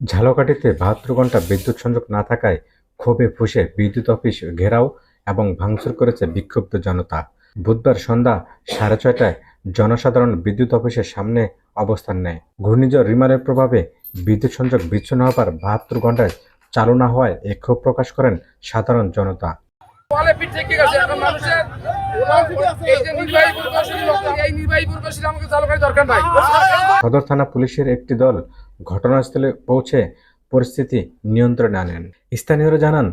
ঝালকাঠিতে বাহাত্তর ঘণ্টা বিদ্যুৎ সংযোগ না থাকায় ক্ষোভে ফুসে বিদ্যুৎ অফিস ঘেরাও এবং ভাঙচুর করেছে বিক্ষুব্ধ জনতা। বুধবার সন্ধ্যা সাড়ে ছয়টায় জনসাধারণ বিদ্যুৎ অফিসের সামনে অবস্থান নেয়। ঘূর্ণিঝড় রিমারের প্রভাবে বিদ্যুৎ সংযোগ বিচ্ছিন্ন হবার বাহাত্তর ঘন্টায় চালু না হওয়ায় এ ক্ষোভ প্রকাশ করেন সাধারণ জনতা। সদর থানা পুলিশের একটি দল ঘটনাস্থলে পৌঁছে পরিস্থিতি নিয়ন্ত্রণে আনেন। স্থানীয়রা জানান,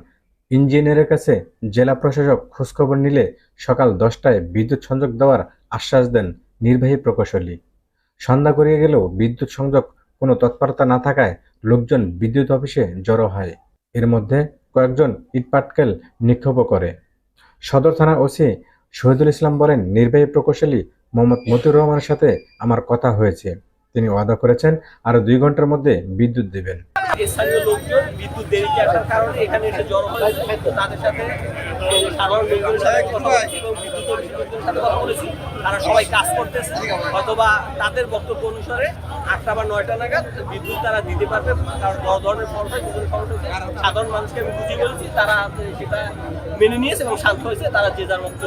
ইঞ্জিনিয়ারের কাছে জেলা প্রশাসক খোঁজখবর নিলে সকাল দশটায় বিদ্যুৎ সংযোগ দেওয়ার আশ্বাস দেন নির্বাহী প্রকৌশলী। সন্ধ্যা গড়িয়ে গেলেও বিদ্যুৎ সংযোগ কোনো তৎপরতা না থাকায় লোকজন বিদ্যুৎ অফিসে জড়ো হয়। এর মধ্যে কয়েকজন ইটপাটকেল নিক্ষোভ করে। সদর থানা ওসি শহীদুল ইসলাম বলেন, নির্বাহী প্রকৌশলী মোহাম্মদ মতিউর রহমানের সাথে আমার কথা হয়েছে। তিনি ওয়াদা করেছেন, আরও দুই ঘণ্টার মধ্যে বিদ্যুৎ দেবেন। লোকজন বিদ্যুৎ আসার কারণে এখানে তাদের সাথে সাধারণ তারা সবাই কাজ করতেছে। অথবা তাদের বক্তব্য অনুসারে আটটা বা নয়টা নাগাদ বিদ্যুৎ তারা দিতে পারবে। সাধারণ মানুষকে আমি বুঝিয়ে তারা সেটা মেনে নিয়েছে এবং শান্ত হয়েছে, তারা যে যার মতো।